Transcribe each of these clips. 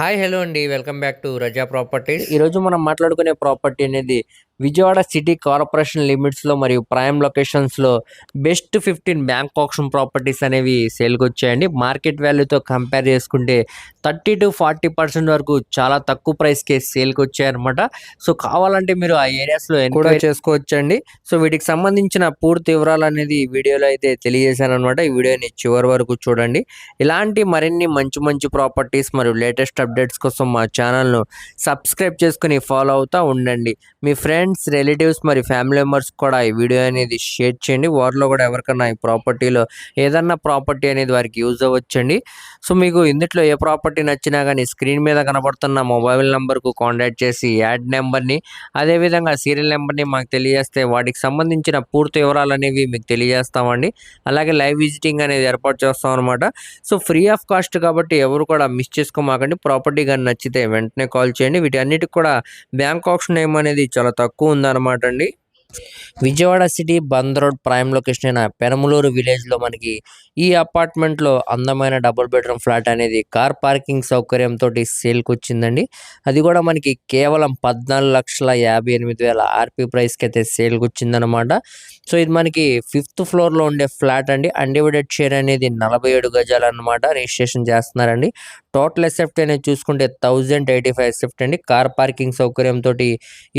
Hi hello అండి. Welcome back to Raza properties. ఈరోజు మనం మాట్లాడుకునే ప్రాపర్టీ అనేది విజయవాడ సిటీ కార్పొరేషన్ లిమిట్స్లో మరియు prime లొకేషన్స్లో best fifteen bank auction properties అనేవి సేల్కి వచ్చాయండి. మార్కెట్ వాల్యూతో కంపేర్ చేసుకుంటే థర్టీ టు ఫార్టీ పర్సెంట్ వరకు చాలా తక్కువ ప్రైస్కే సేల్కి వచ్చాయన్నమాట. సో కావాలంటే మీరు ఆ ఏరియాస్లో కూడా చేసుకోవచ్చండి. సో వీటికి సంబంధించిన పూర్తి వివరాలు అనేది వీడియోలో అయితే తెలియజేశాను అనమాట ఈ వీడియోని చివరి వరకు చూడండి. ఇలాంటి మరిన్ని మంచి మంచి ప్రాపర్టీస్ మరియు లేటెస్ట్ అప్డేట్స్ కోసం మా ఛానల్ను సబ్స్క్రైబ్ చేసుకుని ఫాలో అవుతూ ఉండండి. మీ ఫ్రెండ్స్ రిలేటివ్స్ మరి ఫ్యామిలీ మెంబర్స్ కూడా ఈ వీడియో అనేది షేర్ చేయండి. వారిలో కూడా ఎవరికన్నా ఈ ప్రాపర్టీలో ఏదన్నా ప్రాపర్టీ అనేది వారికి యూజ్ అవ్వచ్చండి. సో మీకు ఇందులో ఏ ప్రాపర్టీ నచ్చినా కానీ స్క్రీన్ మీద కనబడుతున్న మొబైల్ నెంబర్కు కాంటాక్ట్ చేసి యాడ్ నెంబర్ని అదేవిధంగా సీరియల్ నెంబర్ని మాకు తెలియజేస్తే వాటికి సంబంధించిన పూర్తి వివరాలు అనేవి మీకు తెలియజేస్తామండి. అలాగే లైవ్ విజిటింగ్ అనేది ఏర్పాటు చేస్తాం అనమాట సో ఫ్రీ ఆఫ్ కాస్ట్ కాబట్టి ఎవరు కూడా మిస్ చేసుకోమాకండి. ప్రాపర్టీ కానీ నచ్చితే వెంటనే కాల్ చేయండి. వీటి అన్నిటికి కూడా బ్యాంక్ ఆప్షన్ నేమ్ అనేది చాలా తక్కువ ఉందన్నమాట అండి Vijayawada city Bandar road prime location అయిన పెనమలూరు విలేజ్లో మనకి ఈ అపార్ట్మెంట్లో అందమైన డబుల్ బెడ్రూమ్ ఫ్లాట్ అనేది కార్ పార్కింగ్ సౌకర్యంతో సేల్కి వచ్చిందండి అది కూడా మనకి కేవలం పద్నాలుగు లక్షల యాభై ఎనిమిది వేల ఆర్పీ ప్రైస్కి అయితే సేల్కి వచ్చిందనమాట సో ఇది మనకి ఫిఫ్త్ ఫ్లోర్లో ఉండే ఫ్లాట్ అండి. అన్డివైడెడ్ షేర్ అనేది నలభై ఏడు గజాలు అనమాట రిజిస్ట్రేషన్ చేస్తున్నారండి. టోటల్ ఎసెప్ట్ అనేది చూసుకుంటే థౌజండ్ ఎయిటీ ఫైవ్ ఎసెప్ట్ అండి. కార్ పార్కింగ్ సౌకర్యంతో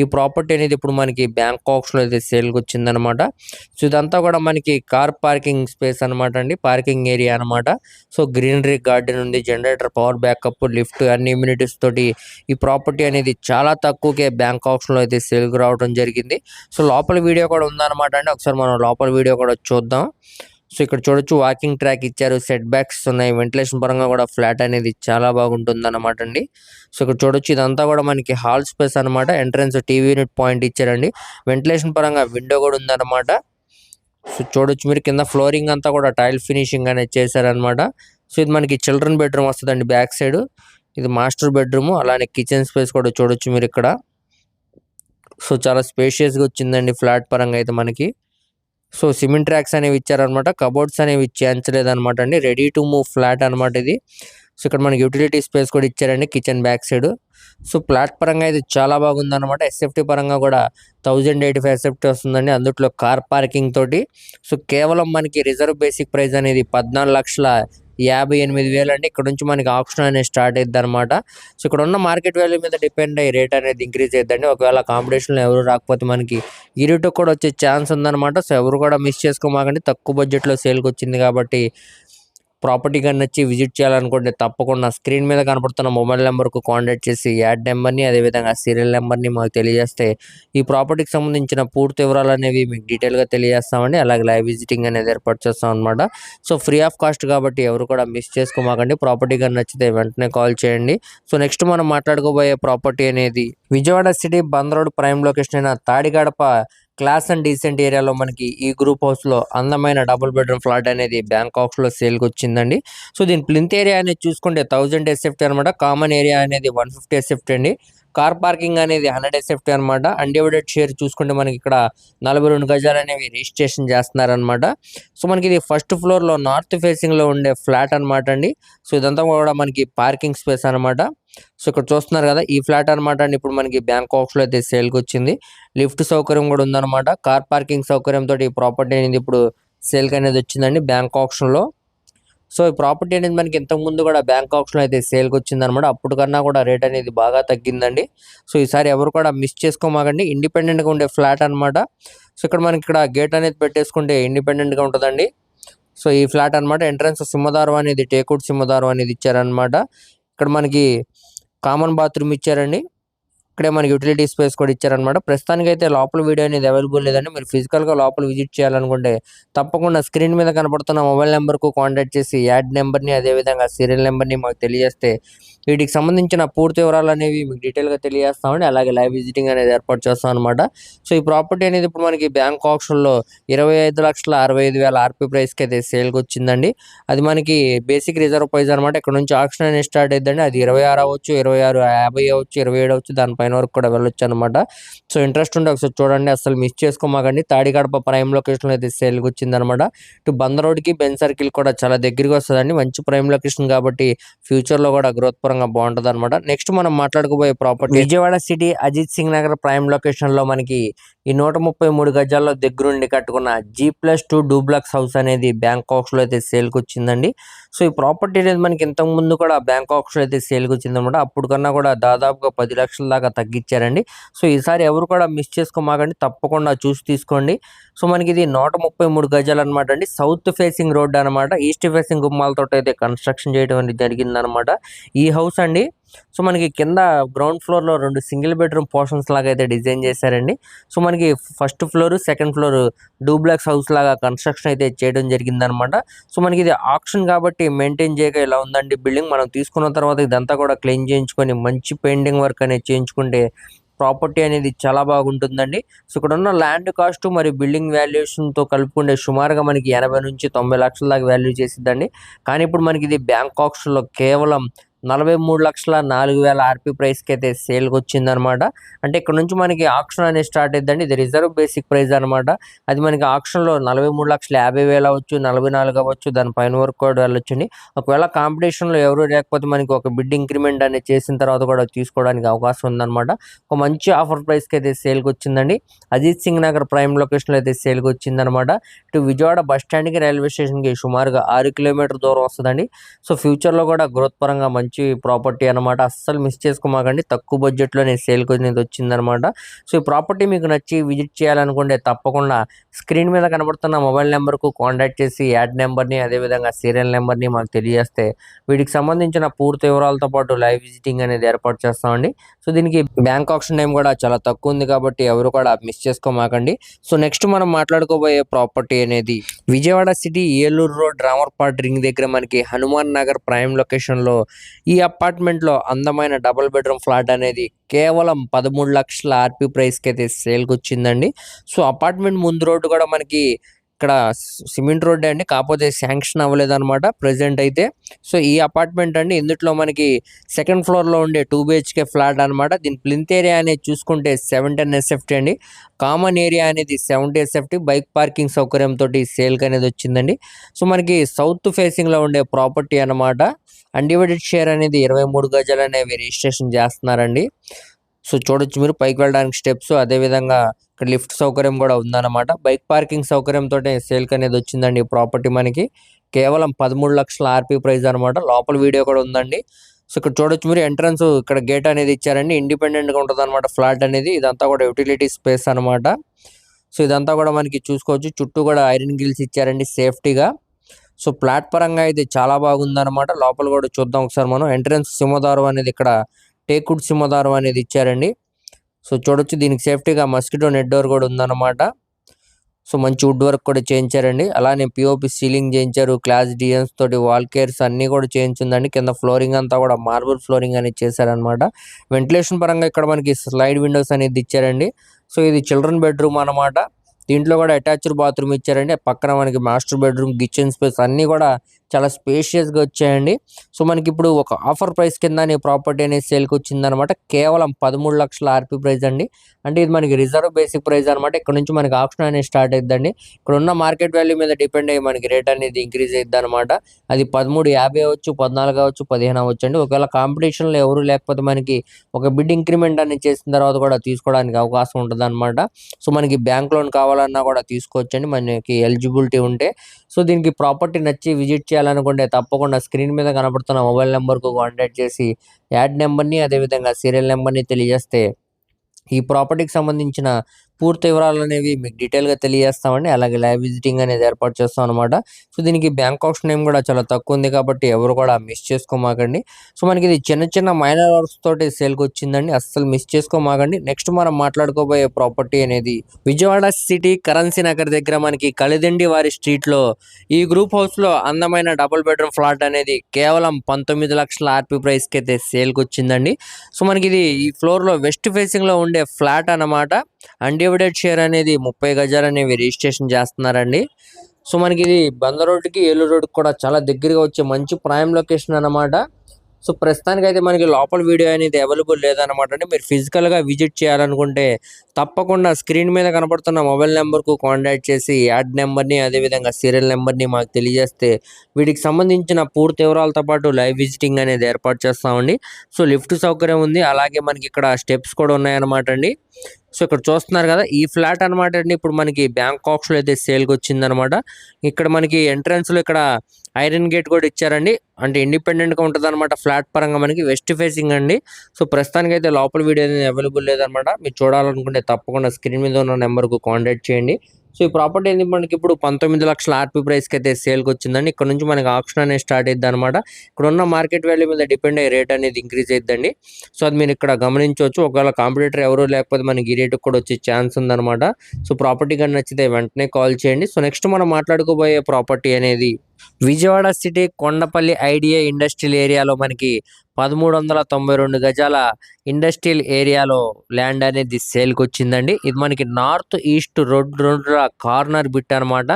ఈ ప్రాపర్టీ అనేది ఇప్పుడు మనకి బ్యాంక్ ఆప్షన్ ఇప్పుడు అయితే సేల్కి వచ్చిందనమాట సో ఇదంతా కూడా మనకి కార్ పార్కింగ్ స్పేస్ అనమాట అండి. పార్కింగ్ ఏరియా అనమాట. సో గ్రీనరీ గార్డెన్ ఉంది జనరేటర్ పవర్ బ్యాకప్ లిఫ్ట్ అన్ని ఇమ్యూనిటీస్ తోటి ఈ ప్రాపర్టీ అనేది చాలా తక్కువకే బ్యాంక్ ఆప్షన్లో అయితే సేల్కి రావడం జరిగింది. సో లోపల వీడియో కూడా ఉందన్నమాట అండి. ఒకసారి మనం లోపల వీడియో కూడా చూద్దాం. సో ఇక్కడ చూడొచ్చు వాకింగ్ ట్రాక్ ఇచ్చారు. సెట్ బ్యాక్స్ ఉన్నాయి. వెంటిలేషన్ పరంగా కూడా ఫ్లాట్ అనేది చాలా బాగుంటుంది అనమాట అండి. సో ఇక్కడ చూడొచ్చు ఇదంతా కూడా మనకి హాల్ స్పేస్ అనమాట ఎంట్రన్స్ టీవీ యూనిట్ పాయింట్ ఇచ్చారండి. వెంటిలేషన్ పరంగా విండో కూడా ఉందన్నమాట. సో చూడొచ్చు మీరు కింద ఫ్లోరింగ్ అంతా కూడా టైల్ ఫినిషింగ్ అనేది చేశారనమాట సో ఇది మనకి చిల్డ్రన్ బెడ్రూమ్ వస్తుందండి బ్యాక్ సైడ్ ఇది మాస్టర్ బెడ్రూమ్ అలానే కిచెన్ స్పేస్ కూడా చూడొచ్చు మీరు ఇక్కడ. సో చాలా స్పేషియస్గా వచ్చిందండి ఫ్లాట్ పరంగా అయితే మనకి. సో సిమెంట్ ట్రాక్స్ అనేవి ఇచ్చారనమాట. కబోర్డ్స్ అనేవి చేయించలేదు అనమాట అండి. రెడీ టు మూవ్ ఫ్లాట్ అనమాట ఇది. సో ఇక్కడ మనకి యూటిలిటీ స్పేస్ కూడా ఇచ్చారండి kitchen back side so flat పరంగా ఇది చాలా బాగుందన్నమాట ఎస్ఎఫ్టీ పరంగా కూడా థౌజండ్ ఎయిటీ ఫైవ్ ఎస్ఎఫ్టీ వస్తుందండి. అందుట్లో కార్ పార్కింగ్ తోటి. సో కేవలం మనకి రిజర్వ్ బేసిక్ ప్రైస్ అనేది పద్నాలుగు లక్షల యాభై ఎనిమిది వేలు అండి ఇక్కడ నుంచి మనకి ఆప్షన్ అనేది స్టార్ట్ అయ్యింది అనమాట సో ఇక్కడ ఉన్న మార్కెట్ వాల్యూ మీద డిపెండ్ అయ్యి రేట్ అనేది ఇంక్రీజ్ అవుతుందండి ఒకవేళ కాంపిటీషన్లో ఎవరు రాకపోతే మనకి ఈ రేటు కూడా వచ్చే ఛాన్స్ ఉందన్నమాట. సో ఎవరు కూడా మిస్ చేసుకోమాకండి. తక్కువ బడ్జెట్లో సేల్కి వచ్చింది కాబట్టి ప్రాపర్టీ కానీ నచ్చి విజిట్ చేయాలనుకుంటే తప్పకుండా స్క్రీన్ మీద కనపడుతున్న మొబైల్ నెంబర్కు కాంటాక్ట్ చేసి యాడ్ నెంబర్ని అదేవిధంగా సీరియల్ నెంబర్ని మాకు తెలియజేస్తే ఈ ప్రాపర్టీకి సంబంధించిన పూర్తి వివరాలు అనేవి మీకు డీటెయిల్గా తెలియజేస్తామండి. అలాగే లైవ్ విజిటింగ్ అనేది ఏర్పాటు చేస్తాం అనమాట సో ఫ్రీ ఆఫ్ కాస్ట్ కాబట్టి ఎవరు కూడా మిస్ చేసుకోమాకండి. ప్రాపర్టీ కానీ నచ్చితే వెంటనే కాల్ చేయండి. సో నెక్స్ట్ మనం మాట్లాడుకోబోయే ప్రాపర్టీ అనేది Vijayawada city Bandar road prime location అయిన తాడిగడప క్లాస్ అండ్ డీసెంట్ ఏరియాలో మనకి ఈ గ్రూప్ హౌస్లో అందమైన డబుల్ బెడ్రూమ్ ఫ్లాట్ అనేది బ్యాంకాక్స్లో లో సేల్ వచ్చిందండి. సో దీని ప్లింత్ ఏరియా అనేది చూసుకుంటే థౌజండ్ ఎస్ఎఫ్టీ అనమాట. కామన్ ఏరియా అనేది వన్ ఫిఫ్టీ ఎస్ఎఫ్టీ అండి. కార్ పార్కింగ్ అనేది హండ్రెడ్ ఎస్ఎఫ్టీ అనమాట. అన్డివైడెడ్ షేర్ చూసుకుంటే మనకి ఇక్కడ నలభై రెండు గజాలు అనేవి రిజిస్ట్రేషన్ చేస్తున్నారనమాట. సో మనకి ఇది ఫస్ట్ ఫ్లోర్లో నార్త్ ఫేసింగ్లో ఉండే ఫ్లాట్ అనమాట అండి. సో ఇదంతా కూడా మనకి పార్కింగ్ స్పేస్ అనమాట. సో ఇక్కడ చూస్తున్నారు కదా ఈ ఫ్లాట్ అనమాట అండి. ఇప్పుడు మనకి బ్యాంకాక్స్లో అయితే సేల్కి వచ్చింది. లిఫ్ట్ సౌకర్యం కూడా ఉందన్నమాట. కార్ పార్కింగ్ సౌకర్యంతో ఈ ప్రాపర్టీ అనేది ఇప్పుడు సేల్కి అనేది వచ్చిందండి బ్యాంక్ ఆప్షన్లో సో ఈ ప్రాపర్టీ అనేది మనకి ఇంతకు ముందు కూడా బ్యాంక్ ఆప్షన్లో అయితే సేల్కి వచ్చింది అనమాట అప్పుడు కన్నా కూడా రేట్ అనేది బాగా తగ్గిందండి. సో ఈసారి ఎవరు కూడా మిస్ చేసుకోమాకండి. ఇండిపెండెంట్గా ఉండే ఫ్లాట్ అనమాట సో ఇక్కడ మనకి ఇక్కడ గేట్ అనేది పెట్టేసుకుంటే ఇండిపెండెంట్గా ఉంటుందండి. సో ఈ ఫ్లాట్ అనమాట ఎంట్రన్స్ సింహదారం అనేది టేకుడ్ సింహదారం అనేది ఇచ్చారనమాట ఇక్కడ మనకి కామన్ బాత్రూమ్ ఇచ్చారండి. ఇక్కడే మనకి యూటిలిటీ స్పేస్ కూడా ఇచ్చారనమాట ప్రస్తుతానికి అయితే లోపల వీడియో అనేది అవైలబుల్ లేదండి. మీరు ఫిజికల్గా లోపల విజిట్ చేయాలనుకుంటే తప్పకుండా స్క్రీన్ మీద కనపడుతున్న మొబైల్ నెంబర్కు కాంటాక్ట్ చేసి యాడ్ నెంబర్ని అదేవిధంగా సీరియల్ నెంబర్ని మాకు తెలియజేస్తే వీటికి సంబంధించిన పూర్తి వివరాలు అనేవి మీకు డీటెయిల్గా తెలియజేస్తామండి. అలాగే లైవ్ విజిటింగ్ అనేది ఏర్పాటు చేస్తాం అనమాట సో ఈ ప్రాపర్టీ అనేది ఇప్పుడు మనకి బ్యాంక్ ఆప్షన్లో ఇరవై ఐదు లక్షల అరవై ఐదు వేల ఆర్పీ ప్రైస్కి అయితే సేల్కి వచ్చిందండి. అది మనకి బేసిక్ రిజర్వ్ ప్రైస్ అనమాట ఇక్కడ నుంచి ఆప్షన్ అనేది స్టార్ట్ అయిద్దండి. అది ఇరవై ఆరు అవ్వచ్చు ఇరవై ఆరు యాభై అవ్వచ్చు ఇరవై ఏడు అవ్వచ్చు దానిపైన వరకు కూడా వెళ్ళొచ్చు అనమాట సో ఇంట్రెస్ట్ ఉంటే ఒకసారి చూడండి. అసలు మిస్ చేసుకోమాకండి. తాడిగడప ప్రైమ్ లొకేషన్లో అయితే సేల్కి వచ్చిందనమాట ఇటు బంద రోడ్కి బెన్ సర్కిల్ కూడా చాలా దగ్గరికి వస్తుందండి. మంచి ప్రైమ్ లొకేషన్ కాబట్టి ఫ్యూచర్లో కూడా గ్రోత్ పరంగా బాగుంటుంది అనమాట నెక్స్ట్ మనం మాట్లాడుకోబోయే property Vijayawada city Ajit Singh Nagar prime లొకేషన్లో మనకి ఈ నూట ముప్పై మూడు గజాల్లో దగ్గరుండి కట్టుకున్న G plus two duplex house అనేది బ్యాంకాక్స్లో అయితే సేల్కి వచ్చిందండి. సో ఈ ప్రాపర్టీ అనేది మనకి ఇంతకు ముందు కూడా బ్యాంకాక్స్లో అయితే సేల్కి వచ్చింది అనమాట అప్పుడు కన్నా కూడా దాదాపుగా పది లక్షల దాకా తగ్గించారండి. సో ఈసారి ఎవరు కూడా మిస్ చేసుకోమాకండి. తప్పకుండా చూసి తీసుకోండి. సో మనకి ఇది నూట ముప్పై మూడు గజాలు అనమాట అండి. సౌత్ ఫేసింగ్ రోడ్ అనమాట ఈస్ట్ ఫేసింగ్ గుమ్మాలతో అయితే కన్స్ట్రక్షన్ చేయడం అనేది జరిగిందనమాట ఈ హౌస్ హౌస్ అండి. సో మనకి కింద గ్రౌండ్ ఫ్లోర్లో రెండు సింగిల్ బెడ్రూమ్ పోర్షన్స్ లాగా అయితే డిజైన్ చేశారండి. సో మనకి first floor second floor duplex house లాగా కన్స్ట్రక్షన్ అయితే చేయడం జరిగిందనమాట. సో మనకి ఇది ఆప్షన్ కాబట్టి మెయింటైన్ చేయక ఇలా ఉందండి? బిల్డింగ్ మనం తీసుకున్న తర్వాత ఇదంతా కూడా క్లీన్ చేయించుకొని మంచి పెయింటింగ్ వర్క్ అనేది చేయించుకుంటే ప్రాపర్టీ అనేది చాలా బాగుంటుందండి. సో ఇక్కడ ఉన్న ల్యాండ్ కాస్ట్ మరియు బిల్డింగ్ వాల్యుయేషన్తో కలుపుకుంటే సుమారుగా మనకి ఎనభై నుంచి తొంభై లక్షల దాకా వాల్యూ చేసిద్దండి. కానీ ఇప్పుడు మనకి ఇది బ్యాంక్ బ్యాంకాక్స్లో కేవలం నలభై మూడు లక్షల నాలుగు వేల ఆర్పీ ప్రైస్కి అయితే సేల్కి వచ్చిందనమాట అంటే ఇక్కడ నుంచి మనకి ఆప్షన్ అనేది స్టార్ట్ అయ్యిందండి ఇది రిజర్వ్ బేసిక్ ప్రైస్ అనమాట. అది మనకి ఆప్షన్లో నలభై మూడు లక్షల యాభై వేలు అవ్వచ్చు నలభై నాలుగు అవ్వచ్చు దాని పైన వరకు కూడా వెళ్ళొచ్చండి. ఒకవేళ కాంపిటీషన్లో ఎవరు లేకపోతే మనకి ఒక బిడ్ ఇంక్రిమెంట్ అనేది చేసిన తర్వాత కూడా తీసుకోవడానికి అవకాశం ఉందన్నమాట ఒక మంచి ఆఫర్ ప్రైస్కి అయితే సేల్కి వచ్చిందండి అజిత్ సింగ్ నగర్ ప్రైమ్ లొకేషన్లో అయితే సేల్కి వచ్చిందనమాట ఇటు విజయవాడ బస్ స్టాండ్కి రైల్వే స్టేషన్కి సుమారుగా ఆరు కిలోమీటర్ దూరం వస్తుందండి. సో ఫ్యూచర్లో కూడా గ్రోత్ పరంగా మంచి ప్రాపర్టీ అనమాట అస్సలు మిస్ చేసుకోమాకండి. తక్కువ బడ్జెట్లోనే సేల్కి అనేది వచ్చిందనమాట సో ఈ ప్రాపర్టీ మీకు నచ్చి విజిట్ చేయాలనుకుంటే తప్పకుండా స్క్రీన్ మీద కనబడుతున్న మొబైల్ నెంబర్కు కాంటాక్ట్ చేసి యాడ్ నెంబర్ని అదేవిధంగా సీరియల్ నెంబర్ని మాకు తెలియజేస్తే వీటికి సంబంధించిన పూర్తి వివరాలతో పాటు లైవ్ విజిటింగ్ అనేది ఏర్పాటు చేస్తామండి. సో దీనికి బ్యాంక్ ఆప్షన్ టైం కూడా చాలా తక్కువ ఉంది కాబట్టి ఎవరు కూడా మిస్ చేసుకోమాకండి. సో నెక్స్ట్ మనం మాట్లాడుకోబోయే ప్రాపర్టీ అనేది విజయవాడ సిటీ ఏలూరు రోడ్ రామర్పాట్ రింగ్ దగ్గర మనకి హనుమాన్ నగర్ ప్రైమ్ లొకేషన్లో ఈ అపార్ట్మెంట్లో అందమైన డబుల్ బెడ్రూమ్ ఫ్లాట్ అనేది కేవలం పదమూడు లక్షల ఆర్పీ ప్రైస్కి అయితే సేల్కి వచ్చిందండి సో అపార్ట్మెంట్ ముందు రోడ్డు కూడా మనకి ఇక్కడ సిమెంట్ రోడ్ అండి కాకపోతే శాంక్షన్ అవ్వలేదు అనమాట ప్రజెంట్ అయితే. సో ఈ అపార్ట్మెంట్ అండి ఇందులో మనకి సెకండ్ ఫ్లోర్లో ఉండే టూ బిహెచ్కే ఫ్లాట్ అనమాట దీని ప్లింత్ ఏరియా అనేది చూసుకుంటే సెవెన్ టెన్ ఎస్ఎఫ్టీ అండి. కామన్ ఏరియా అనేది సెవెంటీ ఎస్ఎఫ్టీ బైక్ పార్కింగ్ సౌకర్యంతో సేల్కి అనేది వచ్చిందండి. సో మనకి సౌత్ ఫేసింగ్లో ఉండే ప్రాపర్టీ అనమాట అన్డివైడెడ్ షేర్ అనేది ఇరవై మూడు గజాలు అనేవి రిజిస్ట్రేషన్ చేస్తున్నారండి. సో చూడొచ్చు మీరు పైకి వెళ్ళడానికి స్టెప్స్ అదేవిధంగా ఇక్కడ లిఫ్ట్ సౌకర్యం కూడా ఉందన్నమాట. బైక్ పార్కింగ్ సౌకర్యంతో సేల్కి అనేది వచ్చిందండి ఈ ప్రాపర్టీ మనకి. కేవలం పదమూడు లక్షల ఆర్పీ ప్రైస్ అనమాట లోపల వీడియో కూడా ఉందండి. సో ఇక్కడ చూడొచ్చు మీరు ఎంట్రన్స్ ఇక్కడ గేట్ అనేది ఇచ్చారండి. ఇండిపెండెంట్గా ఉంటుంది అనమాట ఫ్లాట్ అనేది. ఇదంతా కూడా యూటిలిటీ స్పేస్ అనమాట సో ఇదంతా కూడా మనకి చూసుకోవచ్చు. చుట్టూ కూడా ఐరన్ గిల్స్ ఇచ్చారండి సేఫ్టీగా. సో ప్లాట్ పరంగా ఇది చాలా బాగుందన్నమాట. లోపల కూడా చూద్దాం ఒకసారి మనం. ఎంట్రన్స్ సింహదారం అనేది ఇక్కడ టేకుడ్ సింహదారం అనేది ఇచ్చారండి. సో చూడొచ్చు దీనికి సేఫ్టీగా మస్కిటో నెట్ డోర్ కూడా ఉందన్నమాట. సో మంచి వుడ్ వర్క్ కూడా చేయించారండి. అలానే పిఓపి సీలింగ్ చేయించారు. క్లాస్ డిజైన్స్ తోటి వాల్ కేర్స్ అన్ని కూడా చేయించిందండి. కింద ఫ్లోరింగ్ అంతా కూడా మార్బుల్ ఫ్లోరింగ్ అనేది చేశారనమాట వెంటిలేషన్ పరంగా ఇక్కడ మనకి స్లైడ్ విండోస్ అనేది ఇచ్చారండి. సో ఇది చిల్డ్రన్ బెడ్రూమ్ అన్నమాట. దీంట్లో కూడా అటాచ్డ్ బాత్రూమ్ ఇచ్చారండి. పక్కన మనకి మాస్టర్ బెడ్రూమ్ కిచెన్ స్పేస్ అన్నీ కూడా చాలా స్పేషియస్గా వచ్చాయండి. సో మనకి ఇప్పుడు ఒక ఆఫర్ ప్రైస్ కింద ఈ ప్రాపర్టీ అనేది సేల్కి వచ్చిందనమాట కేవలం పదమూడు లక్షల ఆర్పీ ప్రైస్ అండి. అంటే ఇది మనకి రిజర్వ్ బేసిక్ ప్రైస్ అనమాట. ఇక్కడ నుంచి మనకి ఆప్షన్ అనేది స్టార్ట్ అవుతుందండి ఇక్కడ ఉన్న మార్కెట్ వాల్యూ మీద డిపెండ్ అయ్యి మనకి రేట్ అనేది ఇంక్రీజ్ అవుతుంది అనమాట అది పదమూడు యాభై అవ్వచ్చు పద్నాలుగు అవ్వచ్చు పదిహేను అవ్వచ్చు అండి. ఒకవేళ కాంపిటీషన్లో ఎవరు లేకపోతే మనకి ఒక బిడ్ ఇంక్రిమెంట్ అనేది చేసిన తర్వాత కూడా తీసుకోవడానికి అవకాశం ఉంటుంది అనమాట సో మనకి బ్యాంక్ లోన్ కావాలన్నా కూడా తీసుకోవచ్చండి. మనకి ఎలిజిబిలిటీ ఉంటే సో దీనికి ప్రాపర్టీ నచ్చి విజిట్ చేయాలనుకుంటే తప్పకుండా స్క్రీన్ మీద కనబడుతున్న మొబైల్ నెంబర్కు కాంటాక్ట్ చేసి యాడ్ నెంబర్ని అదేవిధంగా సీరియల్ నెంబర్ని తెలియజేస్తే ఈ ప్రాపర్టీకి సంబంధించిన పూర్తి వివరాలు అనేవి మీకు డీటెయిల్గా తెలియజేస్తామండి. అలాగే లైవ్ విజిటింగ్ అనేది ఏర్పాటు చేస్తాం అనమాట సో దీనికి బ్యాంక్ ఆప్షన్ నేమ్ కూడా చాలా తక్కువ ఉంది కాబట్టి ఎవరు కూడా మిస్ చేసుకోమాకండి. సో మనకి ఇది చిన్న చిన్న మైనర్ వర్క్స్ తోటి సేల్కి వచ్చిందండి. అస్సలు మిస్ చేసుకోమాకండి. నెక్స్ట్ మనం మాట్లాడుకోబోయే ప్రాపర్టీ అనేది విజయవాడ సిటీ కరెన్సీ నగర్ దగ్గర మనకి కలిదండి వారి స్ట్రీట్లో ఈ గ్రూప్ హౌస్లో అందమైన డబుల్ బెడ్రూమ్ ఫ్లాట్ అనేది కేవలం పంతొమ్మిది లక్షల ఆర్పీ ప్రైస్కి అయితే సేల్కి వచ్చిందండి. సో మనకి ఇది ఈ ఫ్లోర్లో వెస్ట్ ఫేసింగ్లో ఉండే ఫ్లాట్ అన్నమాట. అన్డివైడెడ్ షేర్ అనేది ముప్పై గజాలు అనేవి రిజిస్ట్రేషన్ చేస్తున్నారండి. సో మనకి ఇది బంద రోడ్డుకి ఏలూరు రోడ్డుకి కూడా చాలా దగ్గరగా వచ్చే మంచి ప్రైమ్ లొకేషన్ అన్నమాట. సో ప్రస్తుతానికి అయితే మనకి లోపల వీడియో అనేది అవైలబుల్ లేదనమాట అండి. మీరు ఫిజికల్గా విజిట్ చేయాలనుకుంటే తప్పకుండా స్క్రీన్ మీద కనబడుతున్న మొబైల్ నెంబర్కు కాంటాక్ట్ చేసి యాడ్ నెంబర్ని అదేవిధంగా సీరియల్ నెంబర్ని మాకు తెలియజేస్తే వీటికి సంబంధించిన పూర్తి వివరాలతో పాటు లైవ్ విజిటింగ్ అనేది ఏర్పాటు చేస్తామండి. సో లిఫ్ట్ సౌకర్యం ఉంది. అలాగే మనకి ఇక్కడ స్టెప్స్ కూడా ఉన్నాయన్నమాట అండి. సో ఇక్కడ చూస్తున్నారు కదా ఈ ఫ్లాట్ అనమాట అండి. ఇప్పుడు మనకి బ్యాంకాక్స్లో అయితే సేల్కి వచ్చిందనమాట ఇక్కడ మనకి ఎంట్రన్స్లో ఇక్కడ ఐరన్ గేట్ కూడా ఇచ్చారండి. అంటే ఇండిపెండెంట్గా ఉంటుంది అనమాట ఫ్లాట్ పరంగా మనకి వెస్ట్ ఫేసింగ్ అండి. సో ప్రస్తుతానికి అయితే లోపల వీడియో అనేది అవైలబుల్ లేదనమాట మీరు చూడాలనుకుంటే తప్పకుండా స్క్రీన్ మీద ఉన్న నెంబర్కు కాంటాక్ట్ చేయండి. సో ఈ ప్రాపర్టీ అనేది మనకి ఇప్పుడు పంతొమ్మిది లక్షల ఆర్పీ ప్రైస్కి అయితే సేల్కి వచ్చిందండి ఇక్కడ నుంచి మనకి ఆప్షన్ అనేది స్టార్ట్ అయ్యింది అనమాట ఇక్కడ ఉన్న మార్కెట్ వాల్యూ మీద డిపెండ్ అయ్యే రేట్ అనేది ఇంక్రీజ్ అయిద్దండి. సో అది మీరు ఇక్కడ గమనించవచ్చు. ఒకవేళ కాంపిటేటర్ ఎవరు లేకపోతే మనకి ఈ రేటుకు కూడా వచ్చే ఛాన్స్ ఉందన్నమాట. సో ప్రాపర్టీ కానీ నచ్చితే వెంటనే కాల్ చేయండి. సో నెక్స్ట్ మనం మాట్లాడుకోబోయే ప్రాపర్టీ అనేది Vijayawada city Kondapalli IDA industrial ఏరియాలో మనకి పదమూడు వందల తొంభై రెండు గజాల ఇండస్ట్రియల్ ఏరియాలో ల్యాండ్ అనేది సేల్కి వచ్చిందండి ఇది మనకి north east road road corner bit అనమాట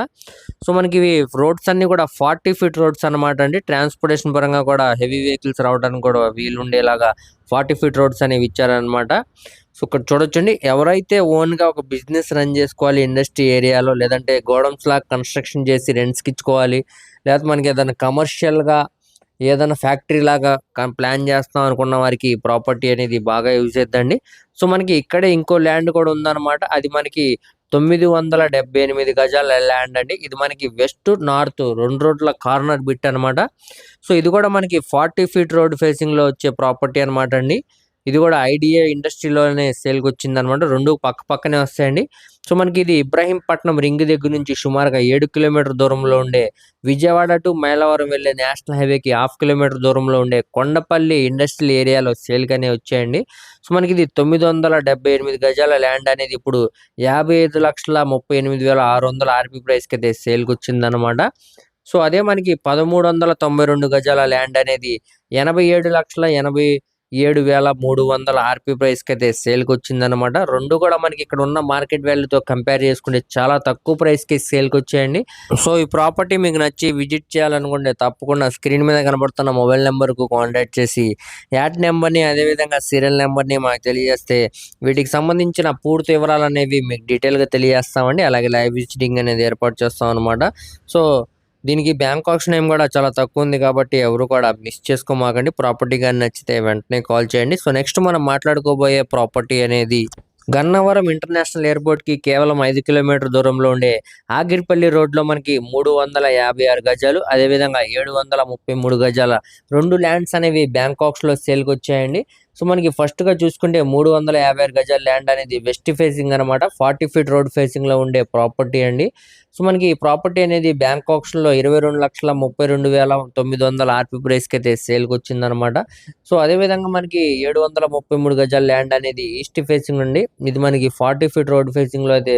సో మనకి ఇవి రోడ్స్ అన్ని కూడా ఫార్టీ ఫీట్ రోడ్స్ అనమాట అండి. ట్రాన్స్పోర్టేషన్ పరంగా కూడా హెవీ వెహికల్స్ రావడానికి కూడా వీలుండేలాగా ఫార్టీ ఫీట్ రోడ్స్ అనేవి ఇచ్చారనమాట సో ఇక్కడ చూడొచ్చండి. ఎవరైతే ఓన్గా ఒక బిజినెస్ రన్ చేసుకోవాలి ఇండస్ట్రీ ఏరియాలో లేదంటే గోడౌన్స్ లాగా కన్స్ట్రక్షన్ చేసి రెంట్స్కి ఇచ్చుకోవాలి లేకపోతే మనకి ఏదైనా కమర్షియల్గా ఏదైనా ఫ్యాక్టరీ లాగా ప్లాన్ చేస్తాం అనుకున్న వారికి ప్రాపర్టీ అనేది బాగా యూజ్ అవుతుందండి సో మనకి ఇక్కడే ఇంకో ల్యాండ్ కూడా ఉందన్నమాట. అది మనకి తొమ్మిది వందల డెబ్బై ఎనిమిది గజాల ల్యాండ్ అండి. ఇది మనకి వెస్ట్ నార్త్ రెండు రోడ్ల కార్నర్ బిట్ అన్నమాట. సో ఇది కూడా మనకి ఫార్టీ ఫీట్ రోడ్ ఫేసింగ్లో వచ్చే ప్రాపర్టీ అనమాట అండి. ఇది కూడా ఐడియా ఇండస్ట్రీలోనే సేల్కి వచ్చింది అనమాట రెండు పక్క పక్కనే వస్తాయండి. సో మనకి ఇది ఇబ్రాహీంపట్నం రింగ్ దగ్గర నుంచి సుమారుగా ఏడు కిలోమీటర్ దూరంలో ఉండే విజయవాడ టు మైలవరం వెళ్ళే నేషనల్ హైవేకి హాఫ్ కిలోమీటర్ దూరంలో ఉండే కొండపల్లి ఇండస్ట్రియల్ ఏరియాలో సేల్గానే వచ్చాయండి. సో మనకి ఇది తొమ్మిది వందల డెబ్బై ఎనిమిది గజాల ల్యాండ్ అనేది ఇప్పుడు యాభై ఐదు లక్షల ముప్పై ఎనిమిది వేల ఆరు వందల ఆర్పీ ప్రైస్కి అయితే సేల్కి వచ్చిందనమాట సో అదే మనకి పదమూడు వందల తొంభై రెండు గజాల ల్యాండ్ అనేది ఎనభై ఏడు లక్షల ఎనభై ఏడు వేల మూడు వందల ఆర్పీ ప్రైస్కి అయితే సేల్కి వచ్చిందనమాట రెండు కూడా మనకి ఇక్కడ ఉన్న మార్కెట్ వాల్యూతో కంపేర్ చేసుకుంటే చాలా తక్కువ ప్రైస్కి సేల్కి వచ్చాయండి సో ఈ ప్రాపర్టీ మీకు నచ్చి విజిట్ చేయాలనుకుంటే తప్పకుండా స్క్రీన్ మీద కనబడుతున్న మొబైల్ నెంబర్కు కాంటాక్ట్ చేసి యాడ్ నెంబర్ని అదేవిధంగా సీరియల్ నెంబర్ని మాకు తెలియజేస్తే వీటికి సంబంధించిన పూర్తి వివరాలు అనేవి మీకు డీటెయిల్గా తెలియజేస్తామండి. అలాగే లైవ్ విజిటింగ్ అనేది ఏర్పాటు చేస్తాం అనమాట సో దీనికి బ్యాంక్ ఆప్షన్ ఏం కూడా చాలా తక్కువ ఉంది కాబట్టి ఎవరు కూడా మిస్ చేసుకోమాకండి. ప్రాపర్టీ కానీ నచ్చితే వెంటనే కాల్ చేయండి. సో నెక్స్ట్ మనం మాట్లాడుకోబోయే ప్రాపర్టీ అనేది గన్నవరం ఇంటర్నేషనల్ ఎయిర్పోర్ట్కి కేవలం ఐదు కిలోమీటర్ దూరంలో ఉండే ఆగిరిపల్లి రోడ్లో మనకి మూడు వందల యాభై ఆరు గజాలు అదేవిధంగా ఏడు వందల ముప్పై మూడు గజాల రెండు ల్యాండ్స్ అనేవి బ్యాంకాక్స్లో సేల్కి వచ్చాయండి. సో మనకి ఫస్ట్గా చూసుకుంటే మూడు వందల యాభై ఆరు గజాల ల్యాండ్ అనేది వెస్ట్ ఫేసింగ్ అనమాట ఫార్టీ ఫీట్ రోడ్ ఫేసింగ్లో ఉండే ప్రాపర్టీ అండి. సో మనకి ఈ ప్రాపర్టీ అనేది బ్యాంక్ ఆప్షన్లో ఇరవై రెండు లక్షల ముప్పై రెండు వేల తొమ్మిది వందల ఆర్పీ ప్రైస్కి అయితే సేల్కి వచ్చిందనమాట సో అదే విధంగా మనకి ఏడు వందల ముప్పై మూడు గజాల ల్యాండ్ అనేది ఈస్ట్ ఫేసింగ్ అండి. ఇది మనకి ఫార్టీ ఫీట్ రోడ్ ఫేసింగ్లో అయితే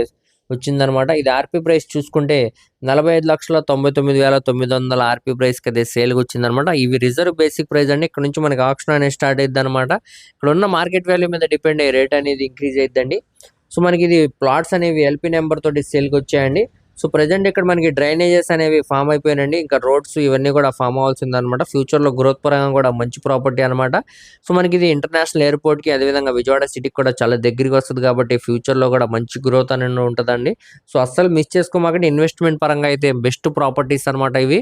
వచ్చిందనమాట. ఇది ఆర్పీ ప్రైస్ చూసుకుంటే నలభై ఐదు లక్షల తొంభై తొమ్మిది వేల తొమ్మిది వందల ఆర్పీ ప్రైస్కి అయితే సేల్కి వచ్చిందనమాట. ఇవి రిజర్వ్ బేసిక్ ప్రైస్ అండి. ఇక్కడ నుంచి మనకి ఆప్షన్ అనేది స్టార్ట్ అయ్యింది అనమాట ఇక్కడ ఉన్న మార్కెట్ వాల్యూ మీద డిపెండ్ అయ్యే రేట్ అనేది ఇంక్రీజ్ అయ్యిందండి సో మనకి ఇది ప్లాట్స్ అనేవి ఎల్పీ నెంబర్ తోటి సేల్కి వచ్చాయండి. సో ప్రజెంట్ ఇక్కడ మనకి డ్రైనేజెస్ అనేవి ఫామ్ అయిపోయినండి ఇంకా రోడ్స్ ఇవన్నీ కూడా ఫామ్ అవ్వాల్సింది అనమాట ఫ్యూచర్లో గ్రోత్ పరంగా కూడా మంచి ప్రాపర్టీ అనమాట సో మనకి ఇది ఇంటర్నేషనల్ ఎయిర్పోర్ట్కి అదేవిధంగా విజయవాడ సిటీకి కూడా చాలా దగ్గరికి వస్తుంది కాబట్టి ఫ్యూచర్లో కూడా మంచి గ్రోత్ అనేది ఉంటుందండి. సో అస్సలు మిస్ చేసుకోమాకండి. ఇన్వెస్ట్మెంట్ పరంగా అయితే బెస్ట్ ప్రాపర్టీస్ అనమాట ఇవి.